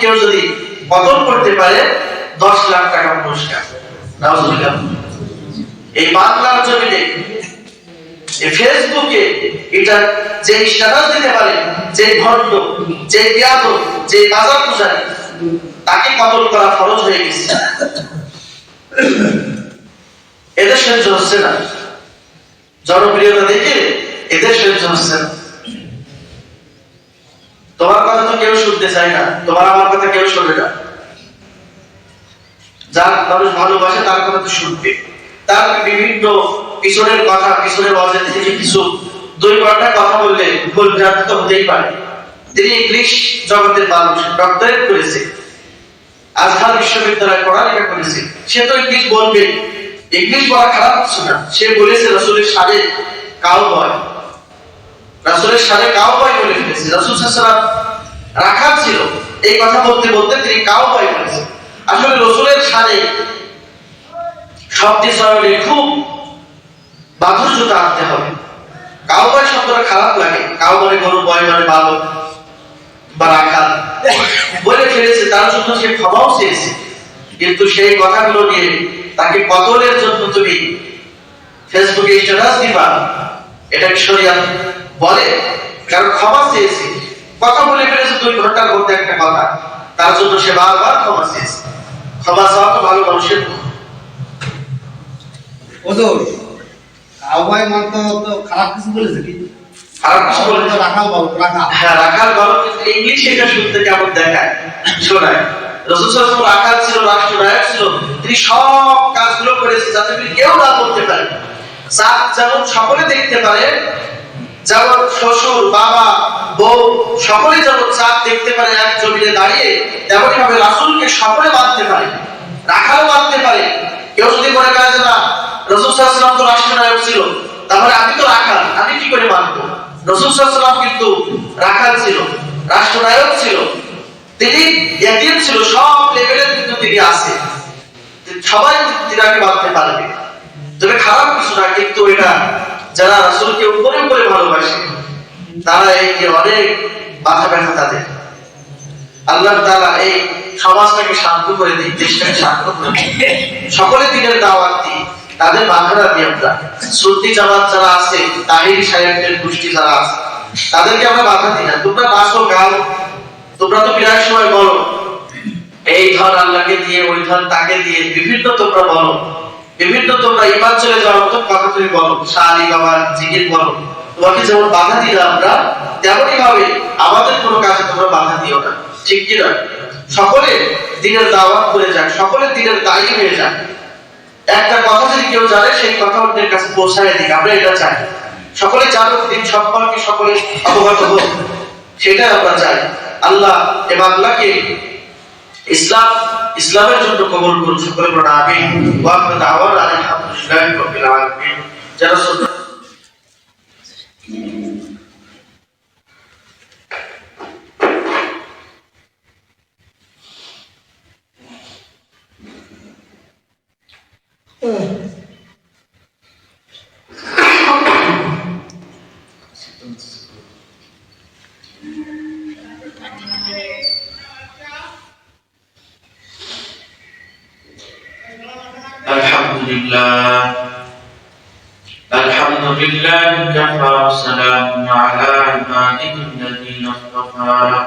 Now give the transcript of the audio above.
কেউ যদি বদল করতে পারে, দশ লাখ টাকা পুরস্কার। এই বাংলার জমিনে ফেসবুকে এটা যে স্ট্যাটাস দিতে পারে যে ভণ্ড যে যে তাকে কতল করা ফরজ হয়ে গেছে। এদের সহ্য হচ্ছে না। জনপ্রিয়তা দেখে এদের সহ্য হচ্ছে না। তোমার কথা তো কেউ শুনতে চায় না, তোমার আমার কথা কেউ শোনে না। যার মানুষ ভালোবাসে, তার কথা তো শুনবে। তার বিভিন্ন পিছনের কথা, পিছনের অজের থেকে কিছু দুই ঘণ্টা কথা বললে ভুল ভ্রান্ত হতেই পারে। তিনি ইংলিশ জগতের মানুষ, ডক্টরেট করেছে। আজহার বিশ্ববিদ্যালয়ে পড়ালেখা করেছে। সে তো ইংলিশ বলবে ইংলিশ বলা খারাপ কিছু না। সে বলেছে, রসুলের সাথে কাউ বয় রাসূলের সাথে কাউ বয় বলে ফেলেছে। রাসূল রাখাল ছিল। এই কথা বলতে বলতে তিনি বয় বলেছেন আসলে রসুলের সাথে খুব মাধুর্যতা আনতে হবে। কাউ বয় শব্দটা খারাপ লাগে। বলে গরু বয় মানে বালক বা রাখাল বলে ফেলেছে, তার জন্য সে ক্ষমাও চেয়েছে। কিন্তু সেই কথাগুলো নিয়ে তাকে কতলের জন্য তুমি ফেসবুকে স্ট্যাটাস দিবা, এটা শরিয়াত? বলে কারণ ক্ষমা চেয়েছে। কথা বলে ফেলেছে দুই ঘণ্টার মধ্যে একটা কথা। তার জন্য সে বারবার ক্ষমা চেয়েছে। ক্ষমা চাওয়া তো ভালো মানুষের। ওজোর আহ্বায় তো খারাপ কিছু বলেছে কি? খারাপ কিছু বলে রাখাল বাবু রাখা হ্যাঁ রাখাল গল্প কিন্তু ইংলিশে এটা শুনতে কেমন দেখায়? শোনায়। রসুল রাখাল ছিল রাষ্ট্রনায়ক ছিল। তিনি সব কাজগুলো করেছে যাতে কেউ না করতে পারে। চাঁদ যেমন সকলে দেখতে পারে যেমন শ্বশুর, বাবা, বউ সকলে যেমন চাঁদ দেখতে পারে, এক জমিনে দাঁড়িয়ে তেমনই ভাবে রাসূলকে সকলে মানতে পারে, রাখালও মানতে পারে। কেউ যদি মনে করে যে না, রসুল ওয়াসাল্লাম তো রাষ্ট্রনায়ক ছিল, তাহলে আমি তো রাখাল, আমি কি করে মানবো? রসুল সাল্লাল্লাহু কিন্তু রাখাল ছিল, রাষ্ট্রনায়ক ছিল, তিনি এতিম ছিল, সব লেভেলের কিন্তু তিনি আছে। সবাই তিনাকে মানতে পারবে তবে খারাপ কিছু না, কিন্তু এটা যারা রাসূলকে উপরে উপরে ভালোবাসে, তারা এই যে অনেক বাধা ব্যথা তাদের। আল্লাহ তাআলা এই সমাজটাকে শান্ত করে দিই দেশটাকে শান্ত করে সকলে দিনের দাওয়াত দিই তাদের বাধাটা দিই আমরা। সুন্নি জামাত যারা আছে, তাহিরি সাহেবদের গোষ্ঠী যারা আছে, তাদেরকে আমরা বাধা দিই না। তোমরা নাচো গাও। তোমরা তো বিরাট সময় বলো। এই ধন আল্লাহকে দিয়ে, ওই ধন তাকে দিয়ে, বিভিন্ন তোমরা বলো। বিভিন্ন তোমরা ইমান চলে যাওয়ার মতো কথা তুমি বলো, শালি বাবা জিকির বলো। তোমাকে যেমন বাধা দিলাম আমরা তেমনই ভাবে আমাদের কোনো কাজে তোমরা বাধা দিও না। ঠিক কি না? সকলে দিনের দাওয়াত করে যাক, সকলে দিনের দায়ী হয়ে যাক। একটা কথা যদি কেউ জানে, সেই কথা ওদের কাছে পৌঁছায় দিক, আমরা এটা চাই। সকলে জানুক দিন সম্পর্কে সকলে অবগত হোক, সেটাই আমরা চাই। আল্লাহ এ বাংলাকে ইসলাম ইসলামের জন্য কবুল করুন সকলে বলুন আমিন ওয়া আখিরু দাওয়ানা আলহামদুলিল্লাহি রাব্বিল আলামিন যারা সুন্নাত لله. الحمد لله كفى وسلام على عباده الذين اصطفى.